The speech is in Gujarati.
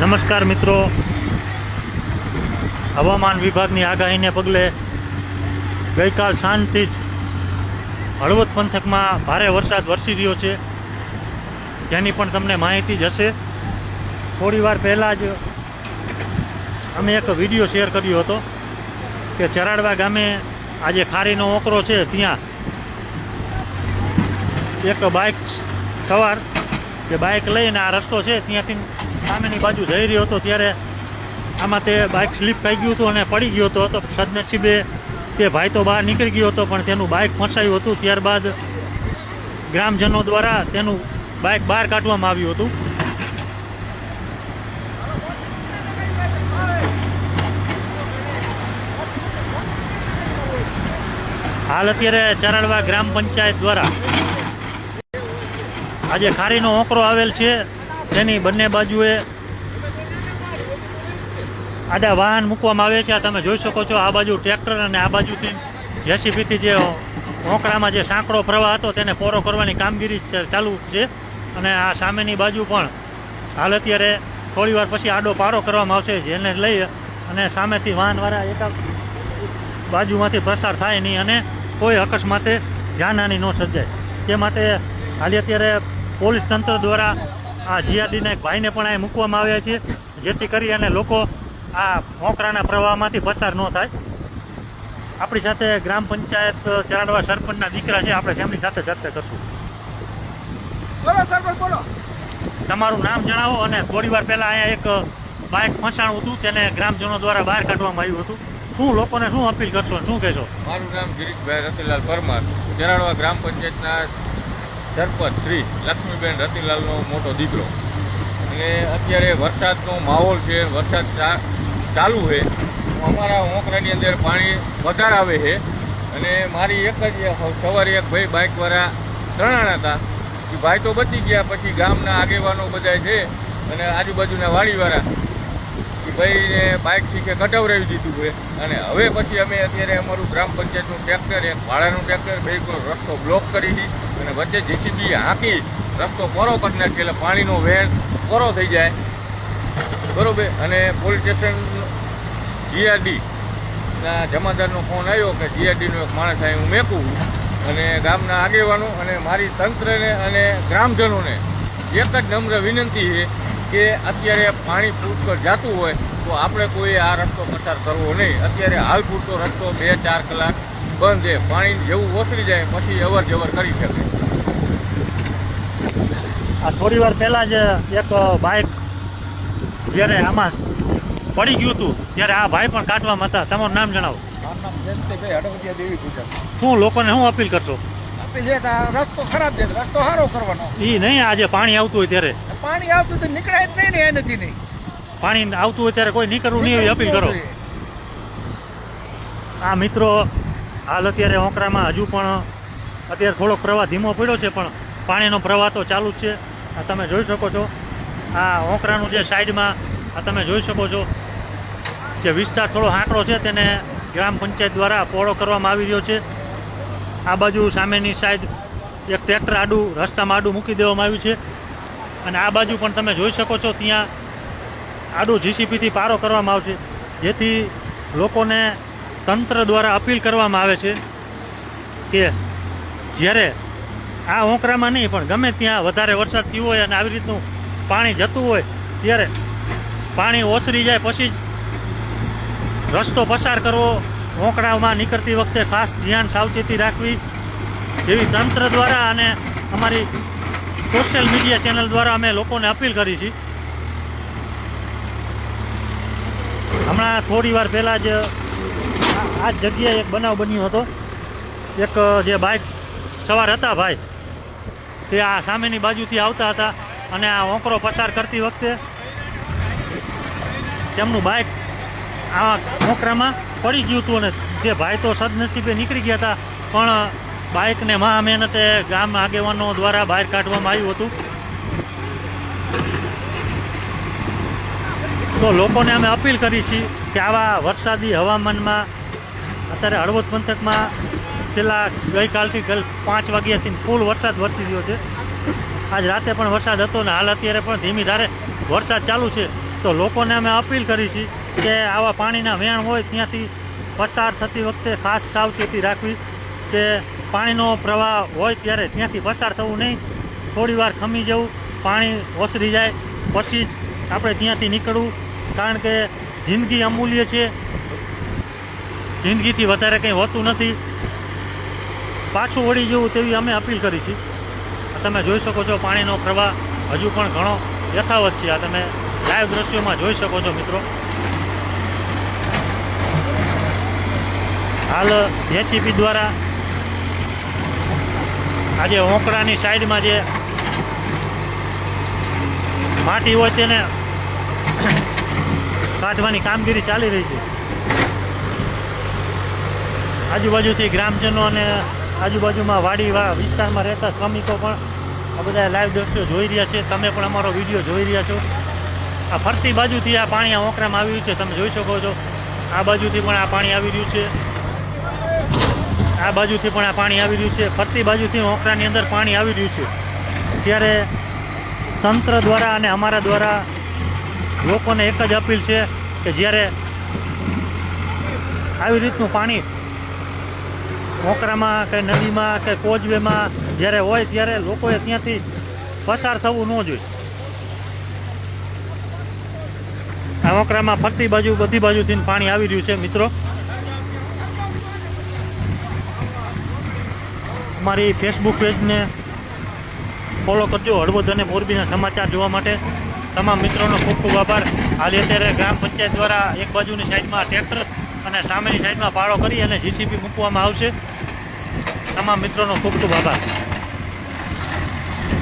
નમસ્કાર મિત્રો. હવામાન વિભાગની આગાહીને પગલે ગઈકાલ સાંજથી જ હળવદ પંથકમાં ભારે વરસાદ વરસી રહ્યો છે. જેની પણ તમને માહિતી જ હશે. થોડી વાર પહેલાં જ અમે એક વીડિયો શેર કર્યો હતો કે ચરાડવા ગામે આજે ખારીનો ઓકરો છે. ત્યાં એક બાઇક સવાર, જે બાઇક લઈને આ રસ્તો છે, ત્યાંથી સામેની બાજુ જઈ રહ્યો હતો ત્યારે આમાં તે બાઇક સ્લીપ થઈ ગયું હતું અને પડી ગયો હતો. તો સદનસીબે તે ભાઈ તો બહાર નીકળી ગયો હતો, પણ તેનું બાઇક ફસાયું હતું. ત્યારબાદ ગ્રામજનો દ્વારા તેનું બાઇક બહાર કાઢવામાં આવ્યું હતું. હાલ અત્યારે ચરાડવા ગ્રામ પંચાયત દ્વારા આજે ખારીનો ઓકરો આવેલ છે. તેની બંને બાજુએ આડા વાહન મૂકવામાં આવે છે. આ તમે જોઈ શકો છો, આ બાજુ ટ્રેક્ટર અને આ બાજુથી જેસીબીથી જે ઓકરામાં જે સાંકડો પ્રવાહ હતો તેને પોરો કરવાની કામગીરી ચાલુ છે. અને આ સામેની બાજુ પણ હાલ અત્યારે થોડીવાર પછી આડો પારો કરવામાં આવશે, જેને લઈ અને સામેથી વાહનવાળા એકા બાજુમાંથી પસાર થાય નહીં અને કોઈ અકસ્માતે જાનહાની ન સર્જાય. તે માટે હાલે અત્યારે પોલીસ તંત્ર દ્વારા આ જીઆરડીના એક ભાઈને પણ અહીં મૂકવામાં આવ્યા છે જેથી કરી અને લોકો આ મોકરાના પ્રવાહમાંથી પસાર ન થાય. આપણી સાથે ગ્રામ પંચાયત ચરાડવા સરપંચના દીકરા છે આપણે તેમની સાથે ચર્ચા કરશું. બોલો સરપંચ બોલો. તમારું નામ જણાવો અને થોડી વાર પહેલાં અહીંયા એક બાઇક ફસાણું હતું તેને ગ્રામજનો દ્વારા બહાર કાઢવામાં આવ્યું હતું. શું લોકોને શું અપીલ કરશો શું કહેશો? મારું નામ ગિરીશભાઈ રતિલાલ પરમાર ચરાડવા ગ્રામ પંચાયતના સરપંચ શ્રી લક્ષ્મીબેન રતિલાલનો મોટો દીકરો. અને અત્યારે વરસાદનો માહોલ છે, વરસાદ ચાલુ છે. અમારા હોંકરાની અંદર પાણી વધારે આવે છે. અને મારી એક જ સવારે એક ભાઈ બાઇકવાળા ત્રણાણા હતા. એ ભાઈ તો બચી ગયા, પછી ગામના આગેવાનો બધા છે અને આજુબાજુના વાડીવાળા. ભાઈને બાઇક શીખે કઢાવરાવી દીધું છે. અને હવે પછી અમે અત્યારે અમારું ગ્રામ પંચાયતનું ટ્રેક્ટર એક ભાડાનું ટ્રેક્ટર બે રસ્તો બ્લોક કરી છે. અને વચ્ચે જેસીબી હાંકી, રસ્તો કોરો કરી નાખી એટલે પાણીનો વહેણ કોરો થઈ જાય. બરાબર? અને પોલીસ સ્ટેશન જીઆરડી ના જમાદારનો ફોન આવ્યો કે જીઆરડીનો એક માણસ અહીં હું મેકું અને ગામના આગેવાનો અને મારી તંત્રને અને ગ્રામજનોને એક જ નમ્ર વિનંતી છે કે અત્યારે પાણી પુષ્કળ જતું હોય તો આપણે કોઈ આ રસ્તો પસાર કરવો નહીં. અત્યારે હાલ પૂરતો રસ્તો બે ચાર કલાક બંધ છે. પાણી જેવું ઓસરી જાય પછી અવર જવર કરી શકે. આ થોડી વાર પહેલાં જ એક બાઇક જ્યારે આમાં પડી ગયું હતું ત્યારે આ ભાઈ પણ કાઢવામાં હતા. તમારું નામ જણાવો. મારું નામ જયંતિભાઈ દેવી પૂજા. શું લોકોને શું અપીલ કરશો? આપી છે રસ્તો ખરાબ છે રસ્તો સારો કરવાનો. એ નહીં આજે પાણી આવતું હોય ત્યારે. પાણી આવતું તો નીકળાય જ નહીં ને એનાથી નહીં. પાણી આવતું હોય ત્યારે કોઈ નીકળવું નહીં એવી અપીલ કરો. આ મિત્રો હાલ અત્યારે ઓંકરામાં હજુ પણ અત્યારે થોડોક પ્રવાહ ધીમો પડ્યો છે પણ પાણીનો પ્રવાહ તો ચાલુ જ છે. આ તમે જોઈ શકો છો. આ ઓંકરાનું જે સાઈડમાં આ તમે જોઈ શકો છો. જે વિસ્તાર થોડો હાંકડો છે તેને ગ્રામ પંચાયત દ્વારા પહોળો કરવામાં આવી રહ્યો છે. આ બાજુ સામેની સાઈડ એક ટ્રેક્ટર આડું, રસ્તામાં આડું મૂકી દેવામાં આવ્યું છે. અને આ બાજુ પણ તમે જોઈ શકો છો, ત્યાં આડું જીસીપીથી પારો કરવામાં આવશે, જેથી લોકોને તંત્ર દ્વારા અપીલ કરવામાં આવે છે કે જ્યારે આ ઓંકરામાં નહીં, પણ ગમે ત્યાં વધારે વરસાદ થયો હોય અને આવી રીતનું પાણી જતું હોય, ત્યારે પાણી ઓસરી જાય, પછી રસ્તો પસાર કરવો ઓંકડામાં નીકળતી વખતે ખાસ ધ્યાન સાવચેતી રાખવી એવી તંત્ર દ્વારા અને અમારી સોશિયલ મીડિયા ચેનલ દ્વારા અમે લોકોને અપીલ કરી છે. હમણાં થોડી વાર પહેલાં જ આ- જગ્યાએ એક બનાવ બન્યો હતો. એક જે બાઇક સવાર હતા ભાઈ, તે આ સામેની બાજુથી આવતા હતા અને આ ઓંકરો પસાર કરતી વખતે તેમનું બાઇક આ મોકરામાં પડી ગયું હતું અને જે ભાઈ તો સદનસીબે નીકળી ગયા હતા, પણ બાઇકને મહા મહેનતે ગામ આગેવાનો દ્વારા બહાર કાઢવામાં આવ્યું હતું. તો લોકોને અમે અપીલ કરી છીએ કે આવા વરસાદી હવામાનમાં, અત્યારે હળવદ પંથકમાં છેલ્લા ગઈકાલથી ગઈ પાંચ વાગ્યાથી ફૂલ વરસાદ વરસી રહ્યો છે. આજ રાતે પણ વરસાદ હતો ને હાલ અત્યારે પણ ધીમી ધારે વરસાદ ચાલુ છે. તો લોકોને અમે અપીલ કરી છે કે આવા પાણીના વેણ હોય ત્યાંથી પસાર થતી વખતે ખાસ સાવચેતી રાખવી કે પાણીનો પ્રવાહ હોય ત્યારે ત્યાંથી પસાર થવું નહીં. થોડી વાર ખમી જવું, પાણી ઓસરી જાય, પછી જ આપણે ત્યાંથી નીકળવું. કારણ કે જિંદગી અમૂલ્ય છે. જિંદગીથી વધારે કંઈ હોતું નથી. પાછું વળી જવું તેવી અમે અપીલ કરી છે તમે જોઈ શકો છો પાણીનો પ્રવાહ હજુ પણ ઘણો યથાવત છે. આ તમે લાઈવ દ્રશ્યોમાં જોઈ શકો છો મિત્રો. હાલ જેસીબી દ્વારા આજે ઓંકડાની સાઈડમાં જે માટી હોય તેને કાઢવાની કામગીરી ચાલી રહી છે. આજુબાજુથી ગ્રામજનો અને આજુબાજુમાં વાડી વિસ્તારમાં રહેતા શ્રમિકો પણ આ બધા લાઈવ દ્રશ્યો જોઈ રહ્યા છે. તમે પણ અમારો વીડિયો જોઈ રહ્યા છો. આ ફરતી બાજુથી આ પાણી આ ઓંકરામાં આવી રહ્યું છે. તમે જોઈ શકો છો. આ બાજુથી પણ આ પાણી આવી રહ્યું છે. આ બાજુથી પણ આ પાણી આવી રહ્યું છે. ફરતી બાજુથી ઓંકરાની અંદર પાણી આવી રહ્યું છે. ત્યારે તંત્ર દ્વારા અને અમારા દ્વારા લોકોને એક જ અપીલ છે કે જ્યારે આવી રીતનું પાણી મોકરામાં કે નદીમાં કે કોજવેમાં જ્યારે હોય ત્યારે લોકોએ ત્યાંથી પસાર થવું ન જોઈએ. આ મોકરામાં ફરતી બાજુ બધી બાજુથી પાણી આવી રહ્યું છે મિત્રો. અમારી ફેસબુક પેજને ફોલો કરજો. હળવદ અને મોરબીના સમાચાર જોવા માટે તમામ મિત્રોનો ખૂબ ખૂબ આભાર. હાલ અત્યારે ગ્રામ પંચાયત દ્વારા એક બાજુની સાઈડમાં ટ્રેક્ટર અને સામેની સાઈડમાં પાળો કરી અને જીસીબી મૂકવામાં આવશે. તમામ મિત્રોનો ખૂબ ખૂબ આભાર.